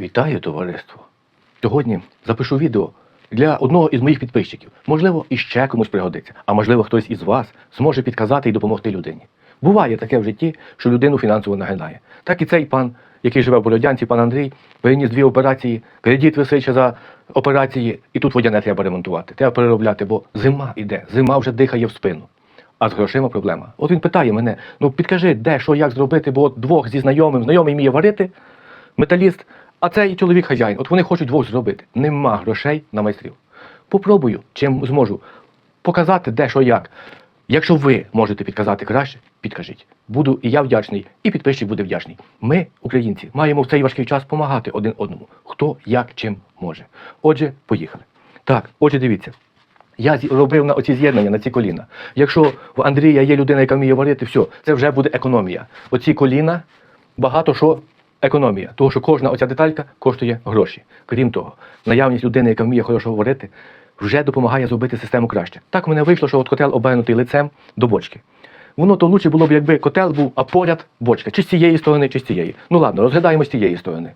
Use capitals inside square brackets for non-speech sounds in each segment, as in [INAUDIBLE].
Вітаю, товариство! Сьогодні запишу відео для одного із моїх підписчиків. Можливо, іще комусь пригодиться, а можливо, хтось із вас зможе підказати і допомогти людині. Буває таке в житті, що людину фінансово нагинає. Так і цей пан, який живе в Бородянці, пан Андрій, переніс дві операції, кредит висить за операції, і тут водяне треба ремонтувати. Треба переробляти, бо зима іде, зима вже дихає в спину. А з грошима проблема. От він питає мене: ну підкажи, де, що, як зробити, бо от двох зі знайомим, знайомий вміє варити, металіст, а цей чоловік хазяїн. От вони хочуть двох зробити. Нема грошей на майстрів. Попробую, чим зможу показати, де, що, як. Якщо ви можете підказати краще, підкажіть. Буду і я вдячний, і підписчик буде вдячний. Ми, українці, маємо в цей важкий час допомагати один одному. Хто як чим може. Отже, поїхали. Так, отже, дивіться. Я зі- робив на оці з'єднання, на ці коліна. Якщо в Андрія є людина, яка вміє варити, все, це вже буде економія. Оці коліна багато що економія. Тому що кожна оця деталька коштує гроші. Крім того, наявність людини, яка вміє хорошо говорити, вже допомагає зробити систему краще. Так в мене вийшло, що от котел обернутий лицем до бочки. Воно то лучше було б, якби котел був, а поряд бочка. Чи з цієї сторони, чи з цієї. Ну ладно, розглядаємо з цієї сторони.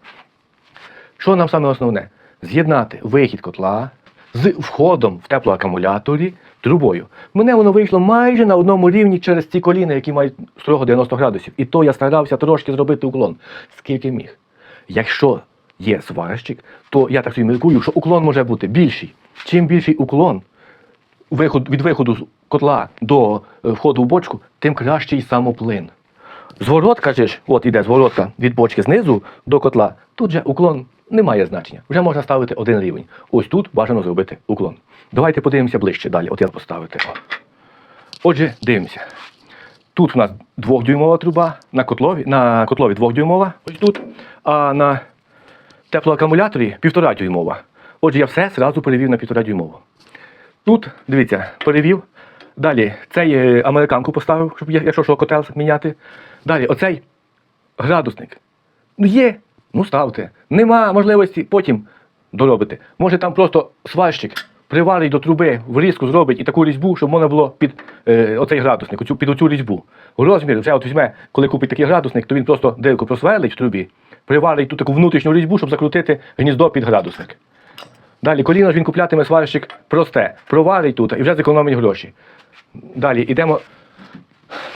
Що нам саме основне? З'єднати вихід котла з входом в теплоакумуляторі трубою. Мене воно вийшло майже на одному рівні через ці коліна, які мають строго 90 градусів. І то я старався трошки зробити уклон, скільки міг. Якщо є сварщик, то я так собі міркую, що уклон може бути більший. Чим більший уклон виход, від виходу з котла до е, входу в бочку, тим кращий самоплин. Зворотка ж, от іде зворотка від бочки знизу до котла. Тут же уклон не має значення. Вже можна ставити один рівень. Ось тут бажано зробити уклон. Давайте подивимося ближче далі. От я поставити. Отже, дивимося. Тут у нас двохдюймова труба, на котлові, на котлові двохдюймова, ось тут, а на теплоакумуляторі півтора дюймова. Отже, я все зразу перевів на півтора дюймову. Тут, дивіться, перевів. Далі цей е, американку поставив, щоб якщо що котел міняти. Далі, оцей градусник. Ну є, ну ставте. Нема можливості потім доробити. Може там просто сварщик приварить до труби, врізку зробить і таку різьбу, щоб можна було під е, оцей градусник, оцю, під оцю різьбу. Розмір вже от візьме, коли купить такий градусник, то він просто дирку просверлить в трубі, приварить тут таку внутрішню різьбу, щоб закрутити гніздо під градусник. Далі коліно ж він куплятиме сварщик просте, проварить тут і вже зекономить гроші. Далі йдемо.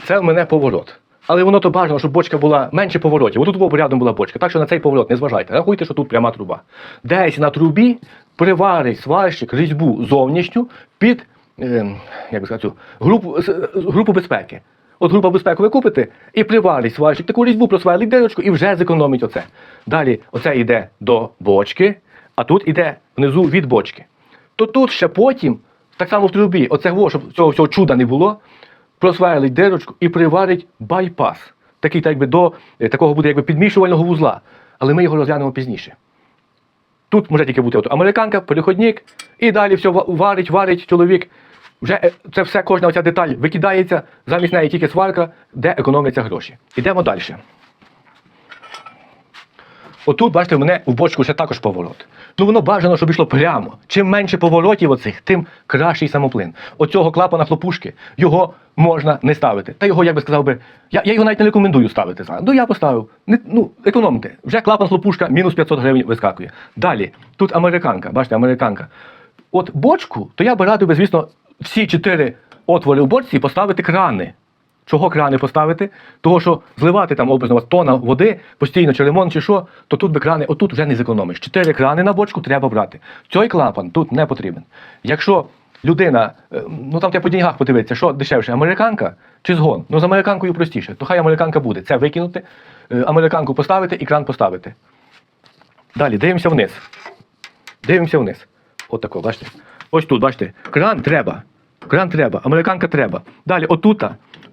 Це в мене поворот. Але воно то бажано, щоб бочка була менше поворотів. Отут був рядом була бочка. Так що на цей поворот не зважайте. Рахуйте, що тут пряма труба. Десь на трубі приварить сварщик різьбу зовнішню під е, як би сказати, групу, е, групу безпеки. От група безпеки ви купите і приварить сварщик таку різьбу, просверлить дирочку і вже зекономить оце. Далі оце йде до бочки, а тут йде внизу від бочки. То тут ще потім, так само в трубі, оце щоб цього всього чуда не було, просверлить дирочку і приварить байпас. Такий, так якби до е, такого буде якби підмішувального вузла. Але ми його розглянемо пізніше. Тут може тільки бути от американка, переходник, і далі все варить, варить чоловік. Вже е, це все, кожна оця деталь викидається, замість неї тільки сварка, де економляться гроші. Ідемо далі. Отут, бачите, в мене в бочку ще також поворот. Ну воно бажано, щоб йшло прямо. Чим менше поворотів оцих, тим кращий самоплин. Оцього клапана хлопушки його можна не ставити. Та його, як би сказав би, я, я його навіть не рекомендую ставити зараз. Ну я поставив. Не, ну, економте. Вже клапан хлопушка мінус 500 гривень вискакує. Далі, тут американка, бачите, американка. От бочку, то я би радив би, звісно, всі чотири отвори в бочці поставити крани. Чого крани поставити? Того, що зливати там образно тона води постійно, чи ремонт, чи що, то тут би крани, отут вже не зекономиш. Чотири крани на бочку треба брати. Цей клапан тут не потрібен. Якщо людина, е, ну там треба по деньгах подивитися, що дешевше, американка чи згон? Ну з американкою простіше, то хай американка буде. Це викинути, е, американку поставити і кран поставити. Далі дивимося вниз. Дивимося вниз. От тако, бачите? Ось тут, бачите, кран треба. Кран треба, американка треба. Далі, отут,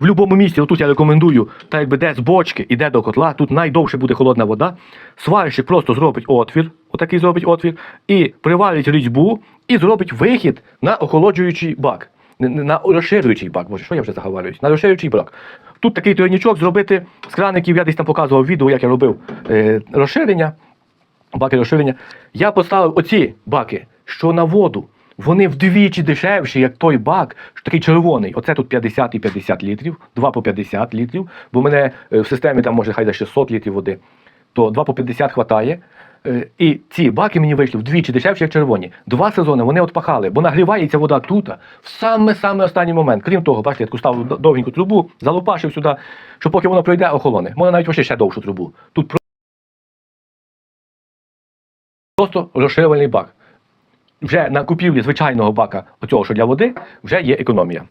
в будь-якому місці, отут я рекомендую, так якби де з бочки іде до котла, тут найдовше буде холодна вода. Сварщик просто зробить отвір, отакий зробить отвір, і приварить різьбу, і зробить вихід на охолоджуючий бак. На розширюючий бак, боже, що я вже заговорююсь? На розширюючий бак. Тут такий тройничок зробити з краників, я десь там показував відео, як я робив е, розширення баки розширення. Я поставив оці баки, що на воду. Вони вдвічі дешевші, як той бак, що такий червоний. Оце тут 50 і 50 літрів, 2 по 50 літрів, бо в мене е, в системі там може хай за 600 літрів води. То 2 по 50 хватає. Е, І ці баки мені вийшли вдвічі дешевші, як червоні. Два сезони вони от пахали, бо нагрівається вода тут в саме-саме останній момент. Крім того, бачите, я таку ставив довгеньку трубу, залопашив сюди, що поки воно пройде, охолоне. Можна навіть вообще ще довшу трубу. Тут про- просто розширювальний бак. Вже на купівлі звичайного бака, оцього, що для води, вже є економія.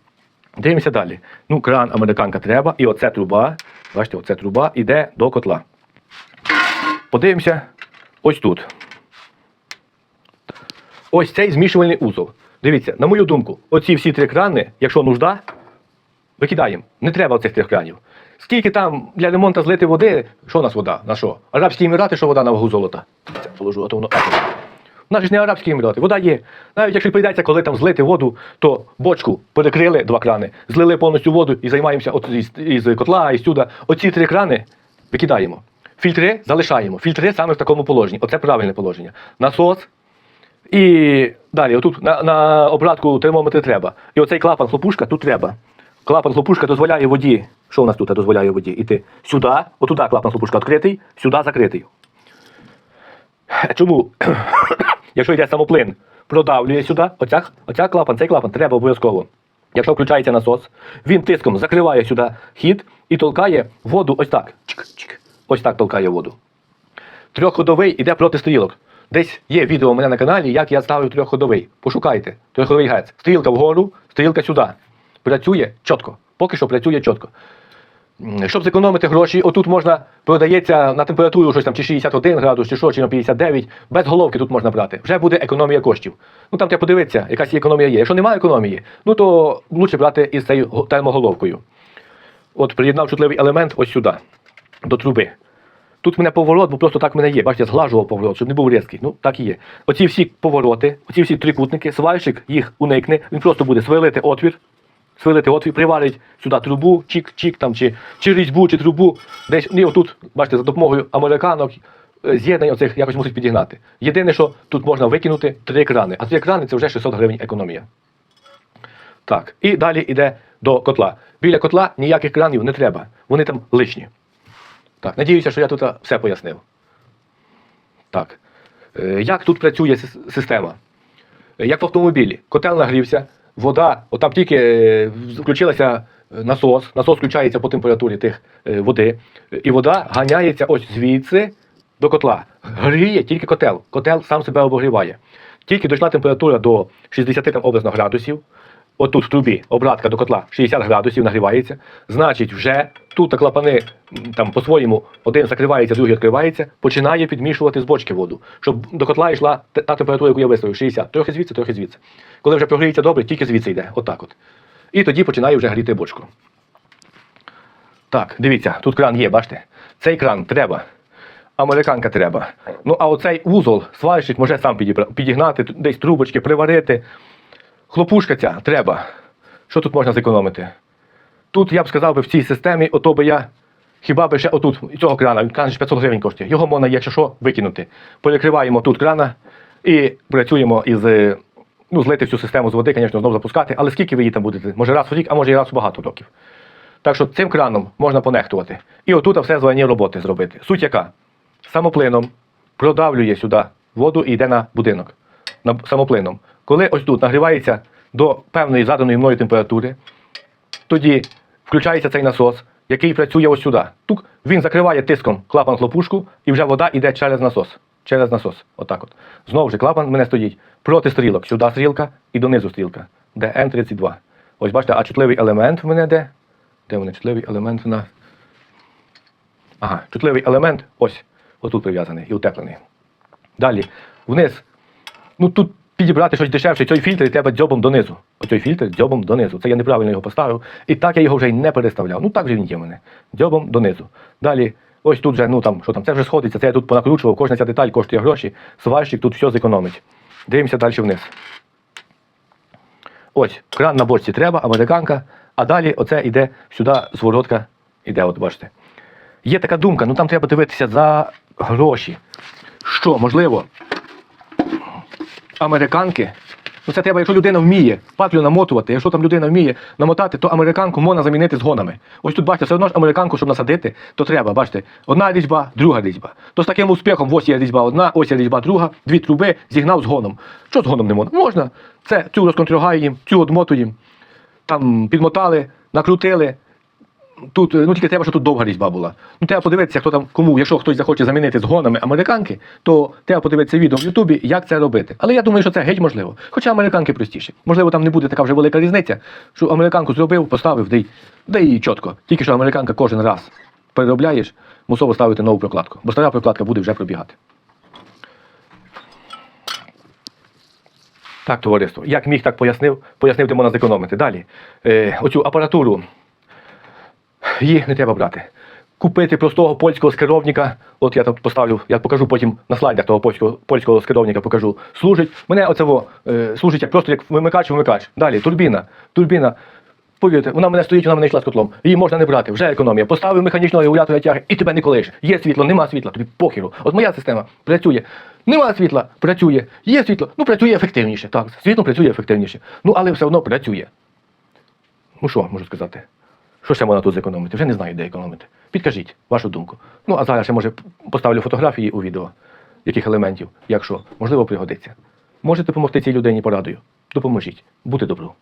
Дивимося далі. Ну, кран американка треба, і оце труба. Бачите, оце труба йде до котла. Подивимося ось тут. Ось цей змішувальний узол. Дивіться, на мою думку, оці всі три крани, якщо нужда, викидаємо. Не треба цих трьох кранів. Скільки там для ремонту злити води, що у нас вода? На що? Арабські емірати, що вода на вагу золота. Це положу, а то воно. Нас ж не арабські емірати, вода є. Навіть якщо прийдеться, коли там злити воду, то бочку перекрили два крани, злили повністю воду і займаємося от із, із котла, із сюди. Оці три крани викидаємо. Фільтри залишаємо. Фільтри саме в такому положенні. Оце правильне положення. Насос. І далі, отут на, на обратку термометри треба. І оцей клапан хлопушка тут треба. Клапан хлопушка дозволяє воді. Що у нас тут дозволяє воді? Іти сюди, отуда клапан хлопушка відкритий, сюди закритий. Чому? [COUGHS] Якщо йде самоплин, продавлює сюди, оця, оця клапан, цей клапан треба обов'язково. Якщо включається насос, він тиском закриває сюди хід і толкає воду ось так. Ось так толкає воду. Трьохходовий іде проти стрілок. Десь є відео у мене на каналі, як я ставив трьохходовий. Пошукайте. Трьохходовий гець. Стрілка вгору, стрілка сюди. Працює чітко. Поки що працює чітко. Щоб зекономити гроші, отут можна продається на температуру щось там чи 61 градус, чи що, чи на 59. Без головки тут можна брати. Вже буде економія коштів. Ну там треба подивитися, якась економія є. Якщо немає економії, ну то краще брати із цією термоголовкою. От приєднав чутливий елемент ось сюди, до труби. Тут мене поворот, бо просто так мене є. Бачите, я зглажував поворот, щоб не був різкий. Ну, так і є. Оці всі повороти, оці всі трикутники, сварщик їх уникне, він просто буде сверлити отвір, сверлити отвір, приварить сюди трубу, чик-чик там, чи, чи різьбу, чи трубу. Десь і отут, бачите, за допомогою американок е, з'єднань оцих якось мусить підігнати. Єдине, що тут можна викинути три крани, а три крани це вже 600 гривень економія. Так, і далі йде до котла. Біля котла ніяких кранів не треба, вони там лишні. Так, надіюся, що я тут все пояснив. Так. Е, Як тут працює система? Е, Як в автомобілі, котел нагрівся, вода, отам тільки е, включилася е, насос, насос включається по температурі тих е, води, і вода ганяється ось звідси до котла. Гріє тільки котел. Котел сам себе обогріває. Тільки дійшла температура до 60 там, образно градусів. Отут в трубі обратка до котла 60 градусів нагрівається. Значить, вже тут клапани там по-своєму один закривається, другий відкривається, починає підмішувати з бочки воду, щоб до котла йшла та температура, яку я виставив, 60. Трохи звідси, трохи звідси. Коли вже прогріється добре, тільки звідси йде. Отак от. І тоді починає вже гріти бочку. Так, дивіться, тут кран є, бачите? Цей кран треба. Американка треба. Ну, а оцей вузол сварщик може сам підігнати, десь трубочки приварити. Хлопушка ця треба. Що тут можна зекономити? Тут я б сказав би в цій системі, ото би я хіба би ще отут, цього крана, він кран ж 500 гривень коштує. Його можна, якщо що, викинути. Перекриваємо тут крана і працюємо із. е, Ну, злити всю систему з води, звісно, знову запускати, але скільки ви її там будете? Може раз в рік, а може і раз в багато років. Так що цим краном можна понехтувати. І отут все звані роботи зробити. Суть яка? Самоплином продавлює сюди воду і йде на будинок. Самоплином. Коли ось тут нагрівається до певної заданої мною температури, тоді включається цей насос, який працює ось сюди. Тук, він закриває тиском клапан хлопушку, і вже вода йде через насос. Через насос. Отак от. Знову ж клапан мене стоїть проти стрілок. Сюди стрілка і донизу стрілка. Де Н32. Ось бачите, а чутливий елемент в мене де? Де вони? Чутливий елемент на. Ага, чутливий елемент ось. Отут прив'язаний і утеплений. Далі, вниз. Ну тут підібрати щось дешевше, цей фільтр треба дзьобом донизу. Оцей фільтр дзьобом донизу. Це я неправильно його поставив. І так я його вже й не переставляв. Ну так же він є в мене. Дзьобом донизу. Далі, ось тут вже, ну там, що там, це вже сходиться, це я тут понакручував, кожна ця деталь коштує гроші. Сварщик тут все зекономить. Дивимося далі вниз. Ось, кран на бочці треба, американка, а далі оце йде сюди, зворотка іде, от бачите. Є така думка, ну там треба дивитися за гроші. Що, можливо, американки, Ну це треба, якщо людина вміє патлю намотувати, якщо там людина вміє намотати, то американку можна замінити з гонами. Ось тут бачите, все одно ж американку, щоб насадити, то треба, бачите, одна різьба, друга різьба. То з таким успіхом, ось є різьба одна, ось є різьба друга, дві труби, зігнав з гоном. Що з гоном не можна? Можна. Це цю розконтругаємо, цю одмотуємо, там підмотали, накрутили. Тут, е, ну тільки треба, щоб тут довга різьба була. Ну треба подивитися, хто там кому, якщо хтось захоче замінити з гонами американки, то треба подивитися відео в Ютубі, як це робити. Але я думаю, що це геть можливо. Хоча американки простіші. Можливо, там не буде така вже велика різниця, що американку зробив, поставив, де й чітко. Тільки що американка кожен раз переробляєш, мусово ставити нову прокладку, бо стара прокладка буде вже пробігати. Так, товариство, як міг, так пояснив, пояснив, де можна зекономити. Далі. Е, оцю апаратуру її не треба брати. Купити простого польського скеровника, от я тут поставлю, я покажу потім на слайдах того польського, польського скеровника покажу. Служить. Мене оцево е, служить як просто як вимикач, вимикач. Далі, турбіна. Турбіна. Повірте, вона мене стоїть, вона мене йшла з котлом. Її можна не брати, вже економія. Поставив механічного регулятора тяги і тебе не колиш. Є світло, нема світла, тобі похеру. От моя система працює. Нема світла, працює. Є світло, ну працює ефективніше. Так, світло працює ефективніше. Ну але все одно працює. Ну що можу сказати? Що ще можна тут зекономити? Вже не знаю, де економити. Підкажіть вашу думку. Ну, а зараз я, може поставлю фотографії у відео, яких елементів, якщо можливо пригодиться. Можете допомогти цій людині порадою. Допоможіть. Бути добру.